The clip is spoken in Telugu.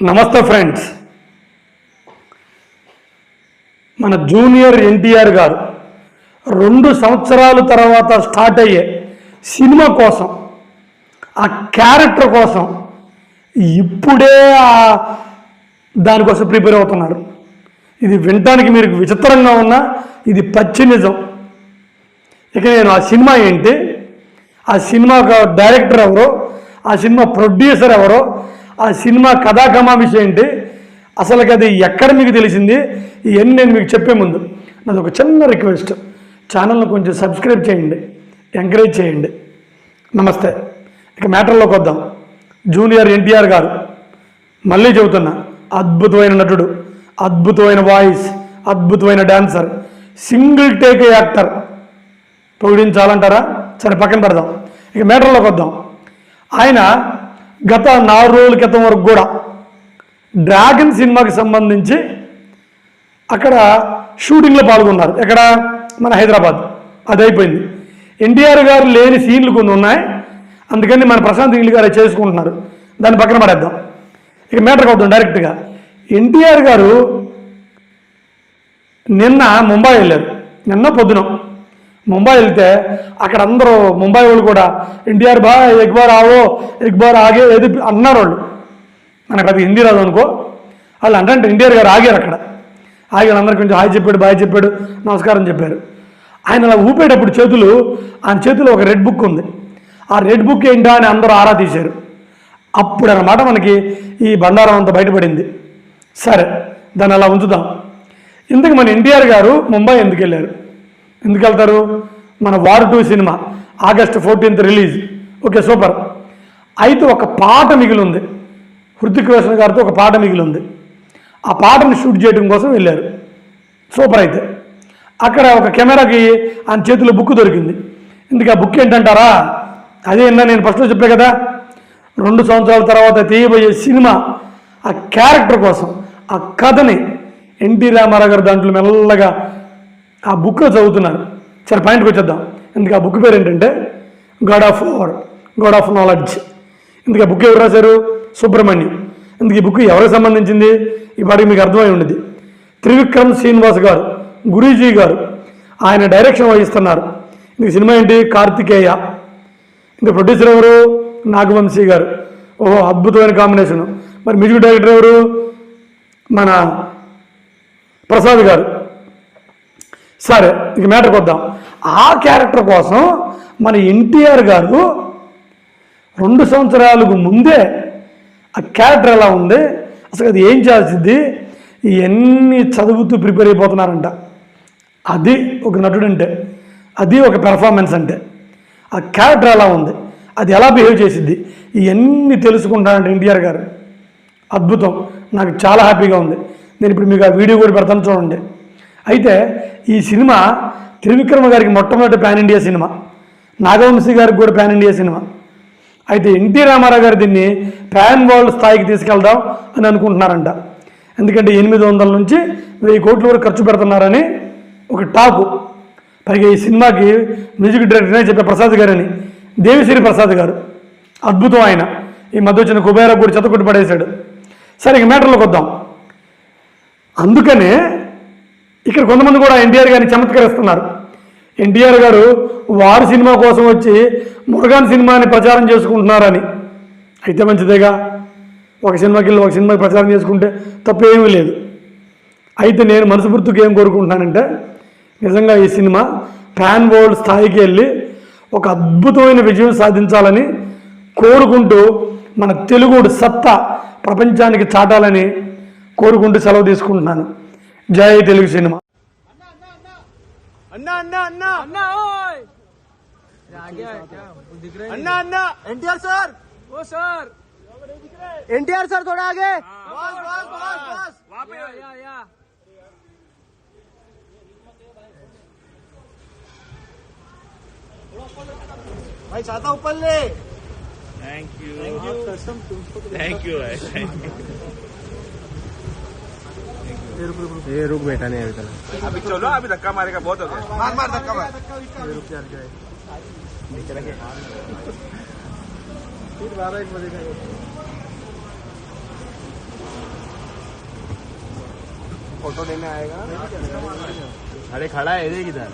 నమస్తే ఫ్రెండ్స్. మన జూనియర్ ఎన్టీఆర్ గారు రెండు సంవత్సరాల తర్వాత స్టార్ట్ అయ్యే సినిమా కోసం ఆ క్యారెక్టర్ కోసం ఇప్పుడే ఆ దానికోసం ప్రిపేర్ అవుతున్నారు. ఇది వినటానికి మీరు విచిత్రంగా ఉన్నా ఇది పచ్చి నిజం. ఇక నేను ఆ సినిమా ఏంటి? ఆ సినిమా డైరెక్టర్ ఎవరో? ఆ సినిమా ప్రొడ్యూసర్ ఎవరో? ఆ సినిమా కథా కమాంశం ఏంటి? అసలుకి అది ఎక్కడ మీకు తెలిసింది? ఇవన్నీ నేను మీకు చెప్పే ముందు. నాది ఒక చిన్న రిక్వెస్ట్. ఛానల్ని కొంచెం సబ్స్క్రైబ్ చేయండి. ఎంకరేజ్ చేయండి. నమస్తే. ఇక మ్యాటర్లోకి వద్దాం. జూనియర్ ఎన్టీఆర్ గారు. మళ్ళీ చెబుతున్నా. అద్భుతమైన నటుడు. అద్భుతమైన వాయిస్. అద్భుతమైన డాన్సర్. Single take actor. పొగిడించాలంటారా సరే పక్కన పెడదాం. ఇక మ్యాటర్లోకి వద్దాం. ఆయన గత నాలుగు రోజుల క్రితం వరకు కూడా డ్రాగన్ సినిమాకి సంబంధించి అక్కడ షూటింగ్లో పాల్గొన్నారు. ఎక్కడ? మన హైదరాబాద్. అది అయిపోయింది. ఎన్టీఆర్ గారు లేని సీన్లు కొన్ని ఉన్నాయి. అందుకని మన ప్రశాంత్ నీళ్ళు గారు చేసుకుంటున్నారు. దాన్ని పక్కన పడేద్దాం. ఇక మ్యాటర్ వద్దాం డైరెక్ట్గా. ఎన్టీఆర్ గారు నిన్న ముంబై వెళ్ళారు. నిన్న పొద్దున. ముంబై వెళ్తే అక్కడ అందరూ ముంబై వాళ్ళు కూడా ఎన్టీఆర్ బా ఎక్బార్ ఆవో ఎక్బార్ ఆగే ఏది అన్నారు వాళ్ళు. మనకు అది హిందీ రాదు అనుకో వాళ్ళు అంటే ఎన్టీఆర్ గారు ఆగారు అక్కడ. ఆగారు అందరు కొంచెం హాయ్ చెప్పాడు బాయ్ చెప్పాడు నమస్కారం చెప్పారు. ఆయన అలా ఊపేటప్పుడు చేతులు ఆయన చేతిలో ఒక రెడ్ బుక్ ఉంది. ఆ రెడ్ బుక్ ఏంటా అని అందరూ ఆరా తీశారు. అప్పుడు అన్నమాట మనకి ఈ బండారం అంతా బయటపడింది. సరే దాన్ని అలా ఉంచుదాం. ఇందుకు మన ఎన్టీఆర్ గారు ముంబై ఎందుకు వెళ్ళారు? ఎందుకు వెళ్తారు? మన war two cinema August fourteenth release. Okay super. అయితే ఒక పాట మిగిలి ఉంది హృతిక్ రోషన్ గారితో ఒక పాట మిగిలింది. ఆ పాటను షూట్ చేయడం కోసం వెళ్ళారు. సూపర్ అయితే. అక్కడ ఒక కెమెరాకి ఆయన చేతిలో బుక్ దొరికింది. ఇందుకు ఆ బుక్ ఏంటంటారా? అదే ఇందా నేను ఫస్ట్లో చెప్పా కదా రెండు సంవత్సరాల తర్వాత తీయబోయే సినిమా ఆ క్యారెక్టర్ కోసం ఆ కథని ఎన్టీ రామారావు గారు దాంట్లో మెల్లగా ఆ బుక్లో చదువుతున్నారు. సరే పాయింట్కి వచ్చేద్దాం. ఇందుకు ఆ బుక్ పేరు ఏంటంటే God of War God of knowledge ఇందుకు ఆ బుక్ ఎవరు రాశారు? సుబ్రహ్మణ్యం. ఇందుకు ఈ బుక్ ఎవరికి సంబంధించింది? ఈ పాటికి మీకు అర్థమై ఉండేది త్రివిక్రమ్ శ్రీనివాస్ గారు గురూజీ గారు ఆయన డైరెక్షన్ వహిస్తున్నారు. ఇందుకు సినిమా ఏంటి? కార్తికేయ. ఇంకా ప్రొడ్యూసర్ ఎవరు? నాగవంశీ గారు. ఓహో అద్భుతమైన కాంబినేషన్. మరి మ్యూజిక్ డైరెక్టర్ ఎవరు? మన ప్రసాద్ గారు. సరే ఇక మ్యాటర్కి వద్దాం ఆ క్యారెక్టర్ కోసం మన ఎన్టీఆర్ గారు రెండు సంవత్సరాలకు ముందే ఆ క్యారెక్టర్ ఎలా ఉంది? అసలు అది ఏం చేయాల్సింది? ఇవన్నీ చదువుతూ ప్రిపేర్ అయిపోతున్నారంట. అది ఒక నటుడు అంటే అది ఒక పెర్ఫార్మెన్స్ అంటే. ఆ క్యారెక్టర్ ఎలా ఉంది? అది ఎలా బిహేవ్ చేసిద్ది ఇవన్నీ తెలుసుకుంటానంటే ఎన్టీఆర్ గారు. అద్భుతం. నాకు చాలా హ్యాపీగా ఉంది. నేను ఇప్పుడు మీకు ఆ వీడియో కూడా పెడతాను చూడండి. అయితే ఈ సినిమా త్రివిక్రమ గారికి మొట్టమొదటి పాన్ ఇండియా సినిమా. నాగవంశీ గారికి కూడా పాన్ ఇండియా సినిమా. అయితే ఎన్టీ రామారావు గారు దీన్ని ప్యాన్ వరల్డ్ స్థాయికి తీసుకెళ్దాం అని అనుకుంటున్నారంట. ఎందుకంటే ఎనిమిది వందల నుంచి వెయ్యి కోట్ల వరకు ఖర్చు పెడుతున్నారని ఒక టాకు. పైగా ఈ సినిమాకి మ్యూజిక్ డైరెక్టర్నే చెప్పే ప్రసాద్ గారని దేవిశ్రీ ప్రసాద్ గారు. అద్భుతం ఆయన. ఈ మధ్య వచ్చిన కుబేరా కూడా చెత్తకొట్టి పడేశాడు. సరే ఇక మ్యాటర్లోకి వద్దాం. అందుకనే ఇక్కడ కొంతమంది కూడా ఎన్టీఆర్ గారిని చమత్కరిస్తున్నారు. ఎన్టీఆర్ గారు వారి సినిమా కోసం వచ్చి మురుగాన్ సినిమాని ప్రచారం చేసుకుంటున్నారని. అయితే మంచిదేగా ఒక సినిమాకి వెళ్ళి ఒక సినిమాకి ప్రచారం చేసుకుంటే తప్పేమీ లేదు. అయితే నేను మనస్ఫూర్తికి ఏం కోరుకుంటున్నానంటే నిజంగా ఈ సినిమా ప్యాన్ వరల్డ్ స్థాయికి వెళ్ళి ఒక అద్భుతమైన విజయం సాధించాలని కోరుకుంటూ మన తెలుగుడు సత్తా ప్రపంచానికి చాటాలని కోరుకుంటూ సెలవు తీసుకుంటున్నాను. జై తెలుగు సినిమా अन्ना अन्ना अन्ना अन्ना ओए अरे आ गया है क्या वो दिख रहा है अन्ना अन्ना एनटीआर सर ओ सर एनटीआर सर थोड़ा आगे बस बस बस बस वहाँ पे या या या भाई छाता ऊपर ले थैंक यू थैंक यू भाई थैंक यू ये रुक रुक ये बैठा नहीं अभी अभी चलो अभी धक्का मारेगा बहुत हो गया। मार मार धक्का मार। ये रुक चार गए फिर बारह एक बजे का फ़ोटो लेने आएगा। अरे खड़ा है इधर किधर?